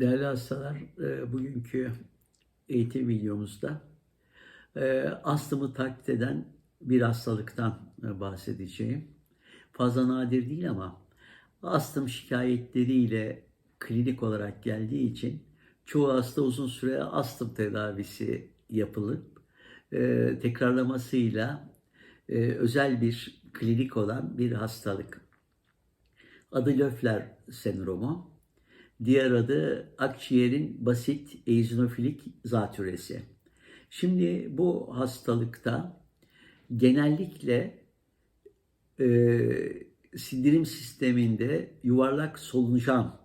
Değerli hastalar, e, bugünkü eğitim videomuzda e, astımı taklit eden bir hastalıktan e, bahsedeceğim. Fazla nadir değil ama astım şikayetleriyle klinik olarak geldiği için çoğu hasta uzun süre astım tedavisi yapılıp tekrarlamasıyla özel bir klinik olan bir hastalık. Adı Löfler sendromu. Diğer adı akciğerin basit eozinofilik zatürresi. Şimdi bu hastalıkta genellikle e, sindirim sisteminde yuvarlak solucan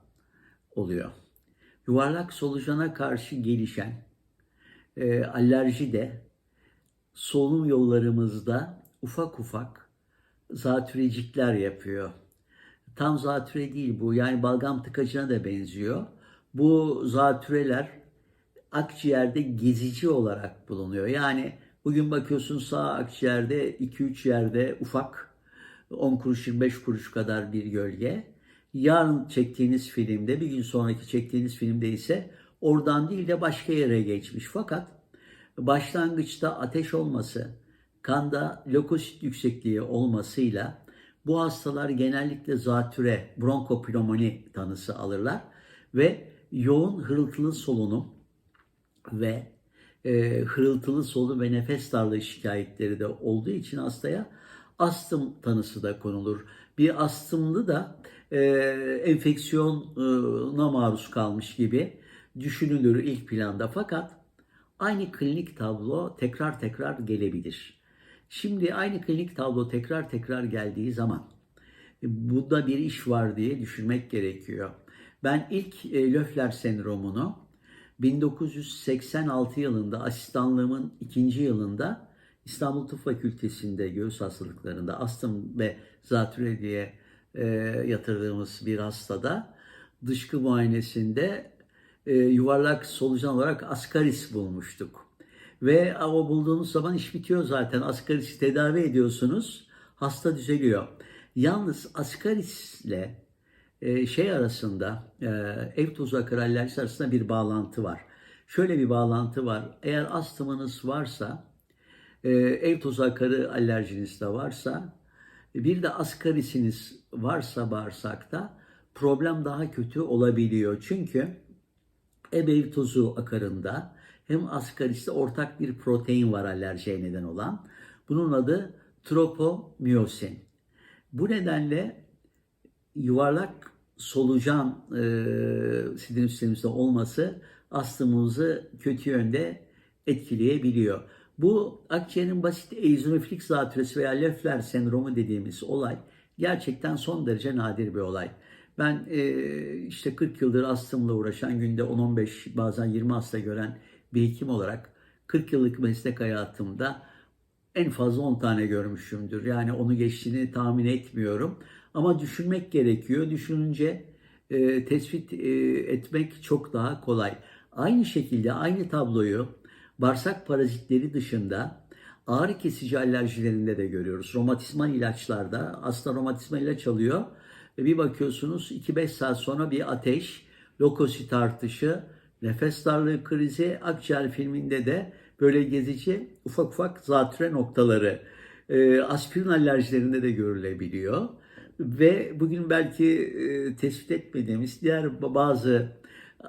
oluyor. Yuvarlak solucana karşı gelişen e, alerji de solunum yollarımızda ufak ufak zatürecikler yapıyor tam zatüre değil bu. Yani balgam tıkacına da benziyor. Bu zatüreler akciğerde gezici olarak bulunuyor. Yani bugün bakıyorsun sağ akciğerde 2-3 yerde ufak 10 kuruş 25 kuruş kadar bir gölge. Yarın çektiğiniz filmde bir gün sonraki çektiğiniz filmde ise oradan değil de başka yere geçmiş. Fakat başlangıçta ateş olması, kanda lökosit yüksekliği olmasıyla bu hastalar genellikle zatüre, bronkopnömoni tanısı alırlar ve yoğun hırıltılı solunum ve e, hırıltılı solunum ve nefes darlığı şikayetleri de olduğu için hastaya astım tanısı da konulur. Bir astımlı da e, enfeksiyona maruz kalmış gibi düşünülür ilk planda fakat aynı klinik tablo tekrar tekrar gelebilir. Şimdi aynı klinik tablo tekrar tekrar geldiği zaman e, burada bir iş var diye düşünmek gerekiyor. Ben ilk e, Löfler sendromunu 1986 yılında asistanlığımın ikinci yılında İstanbul Tıp Fakültesi'nde göğüs hastalıklarında astım ve zatürre diye e, yatırdığımız bir hastada dışkı muayenesinde yuvarlak solucan olarak askaris bulmuştuk. Ve o bulduğunuz zaman iş bitiyor zaten. Askarisi tedavi ediyorsunuz. Hasta düzeliyor. Yalnız askarisle e, şey arasında e, ev tozu akar alerjisi arasında bir bağlantı var. Şöyle bir bağlantı var. Eğer astımınız varsa e, ev tozu akarı alerjiniz de varsa bir de askarisiniz varsa bağırsakta problem daha kötü olabiliyor. Çünkü ev tozu akarında hem askariste ortak bir protein var alerjiye neden olan. Bunun adı tropomyosin. Bu nedenle yuvarlak solucan e, sindirim sistemimizde olması astımımızı kötü yönde etkileyebiliyor. Bu akciğerin basit eozinofilik zatürresi veya Löfler sendromu dediğimiz olay gerçekten son derece nadir bir olay. Ben e, işte 40 yıldır astımla uğraşan günde 10-15 bazen 20 hasta gören bir hekim olarak 40 yıllık meslek hayatımda en fazla 10 tane görmüşümdür. Yani onu geçtiğini tahmin etmiyorum. Ama düşünmek gerekiyor. Düşününce e, tespit e, etmek çok daha kolay. Aynı şekilde aynı tabloyu bağırsak parazitleri dışında ağrı kesici alerjilerinde de görüyoruz. Romatizmal ilaçlarda aslında romatizmal ilaç alıyor ve bir bakıyorsunuz 2-5 saat sonra bir ateş, lokosit artışı, Nefes darlığı krizi akciğer filminde de böyle gezici ufak ufak zatüre noktaları e, aspirin alerjilerinde de görülebiliyor. Ve bugün belki e, tespit etmediğimiz diğer bazı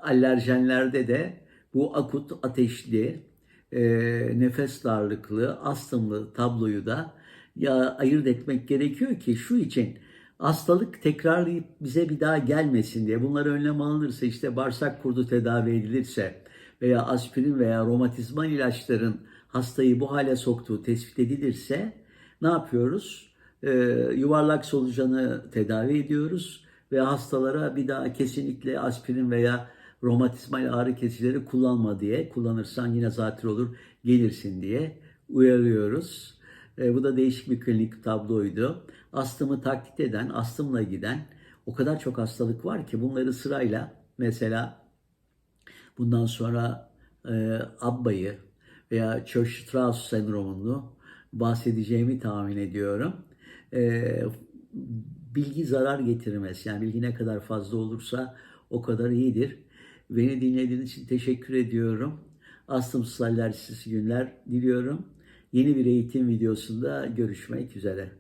alerjenlerde de bu akut ateşli, e, nefes darlıklı, astımlı tabloyu da ya ayırt etmek gerekiyor ki şu için hastalık tekrarlayıp bize bir daha gelmesin diye bunları önlem alınırsa işte bağırsak kurdu tedavi edilirse veya aspirin veya romatizmal ilaçların hastayı bu hale soktuğu tespit edilirse ne yapıyoruz? Ee, yuvarlak solucanı tedavi ediyoruz ve hastalara bir daha kesinlikle aspirin veya romatizmal ağrı kesicileri kullanma diye kullanırsan yine zatür olur gelirsin diye uyarıyoruz. E, bu da değişik bir klinik tabloydu. Astımı taklit eden, astımla giden o kadar çok hastalık var ki bunları sırayla mesela bundan sonra e, Abba'yı veya Church-Strauss sendromunu bahsedeceğimi tahmin ediyorum. E, bilgi zarar getirmez. Yani bilgi ne kadar fazla olursa o kadar iyidir. Beni dinlediğiniz için teşekkür ediyorum. Astım Susallersiz günler diliyorum. Yeni bir eğitim videosunda görüşmek üzere.